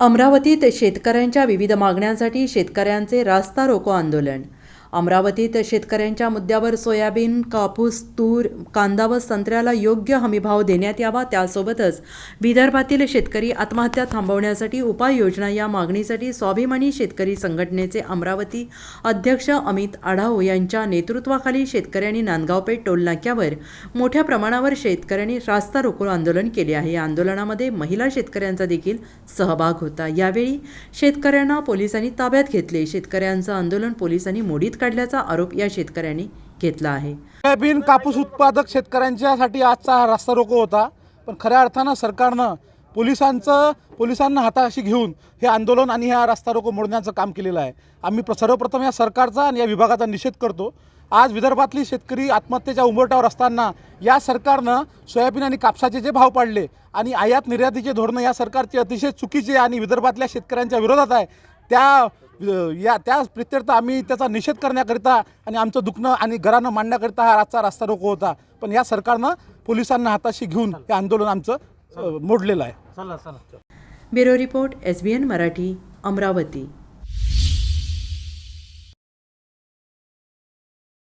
अमरावतीत शेतकऱ्यांच्या विविध मागण्यांसाठी शेतकऱ्यांचे रास्ता रोको आंदोलन. अमरावतीत शेतकऱ्यांच्या मुद्द्यावर सोयाबीन कापूस तूर कांदा व संत्र्याला योग्य हमीभाव देण्यात यावा त्यासोबतच विदर्भातील शेतकरी आत्महत्या थांबवण्यासाठी उपाययोजना या मागणीसाठी स्वाभिमानी शेतकरी संघटनेचे अमरावती अध्यक्ष अमित आढाव यांच्या नेतृत्वाखाली शेतकऱ्यांनी नांदगावपेठ टोलनाक्यावर मोठ्या प्रमाणावर शेतकऱ्यांनी रास्ता रोको आंदोलन केले आहे. या आंदोलनामध्ये महिला शेतकऱ्यांचा देखील सहभाग होता. यावेळी शेतकऱ्यांना पोलिसांनी ताब्यात घेतले. शेतकऱ्यांचं आंदोलन पोलिसांनी मोडीत काढल्याचा आरोप या शेतकऱ्यांनी घेतला आहे. सोयाबीन कापूस उत्पादक शेतकऱ्यांच्यासाठी आजचा हा रास्ता रोको होता पण खऱ्या अर्थानं सरकारनं पोलिसांचं पोलिसांना हाताशी घेऊन हे आंदोलन आणि हा रास्ता रोको मोडण्याचं काम केलेलं आहे. आम्ही प्र- सर्वप्रथम या सरकारचा आणि या विभागाचा निषेध करतो. आज विदर्भातली शेतकरी आत्महत्येच्या उंबरट्यावर असताना या सरकारनं सोयाबीन आणि कापसाचे जे भाव पाडले आणि आयात निर्यातीचे धोरणं या सरकारचे अतिशय चुकीचे आणि विदर्भातल्या शेतकऱ्यांच्या विरोधात आहे त्या या त्या प्रित्यर्थ आम्ही त्याचा निषेध करण्याकरिता आणि आमचं दुखणं आणि घरानं मांडण्याकरिता हा राजचा रास्ता रोको होता. पण या सरकारनं पोलिसांना हाताशी घेऊन हे आंदोलन आमचं मोडलेलं आहे. Bureau report S B N Marathi Amravati.